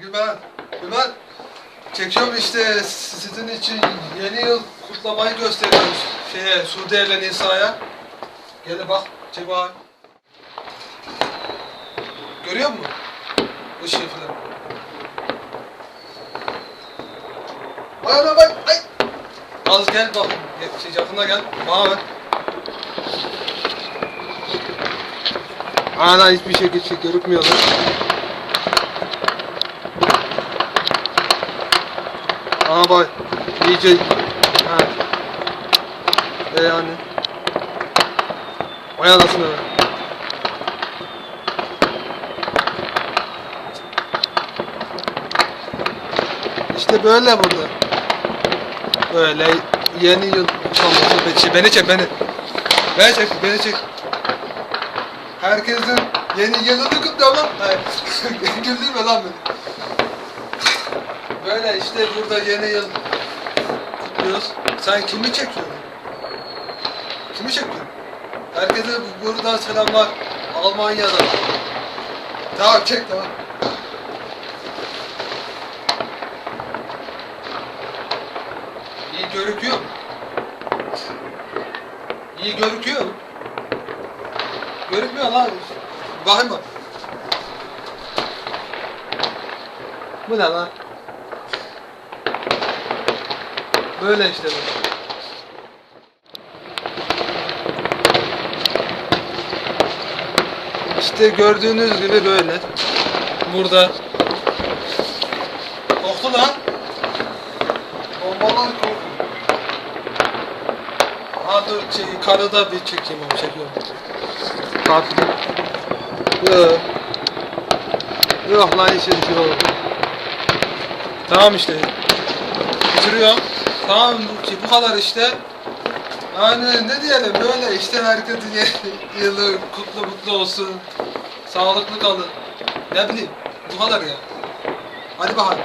Gülben, Gülben. Çekiyorum işte sizin için yeni yıl kutlamayı gösteriyoruz. Şeye, Suudi ile Nisa'ya. Gel bak, çek bak. Görüyor musun? Işığı falan. Vay ana bak, ay. Az gel bak, şey, yakına gel, bana bak. Ana hiçbir şey geçik bak, iyice... Ha. E yani. Vay anasını be. İşte böyle burada. Böyle yeni yıl kutlaması. Beni çek beni. Beni çek, beni çek. Herkesin yeni yılını kutlamak. Hayır. Güldürme lan beni. Böyle işte burada yeni yıl kutluyoruz. Sen kimi çekiyorsun? Kimi çekiyorsun? Herkese buradan selamlar. Almanya'da. Tamam çek tamam. İyi görüküyor? İyi görüküyor mu? Görükmüyor lan. Bakayım bak. Bu ne lan? Böyle işte. İşte gördüğünüz gibi böyle. Burada. Korktu lan. Bombalar korktu. Ha dur şey, karıda bir çekeyim onu çekiyorum. Kalktı. Yok. Yok lan işin işi olur. Tamam işte. Bitiriyorum. Tamam bu, kadar işte. Yani ne diyelim böyle işte herkesin yılı kutlu mutlu olsun. Sağlıklı kalın. Ne bileyim bu kadar ya. Hadi bakalım.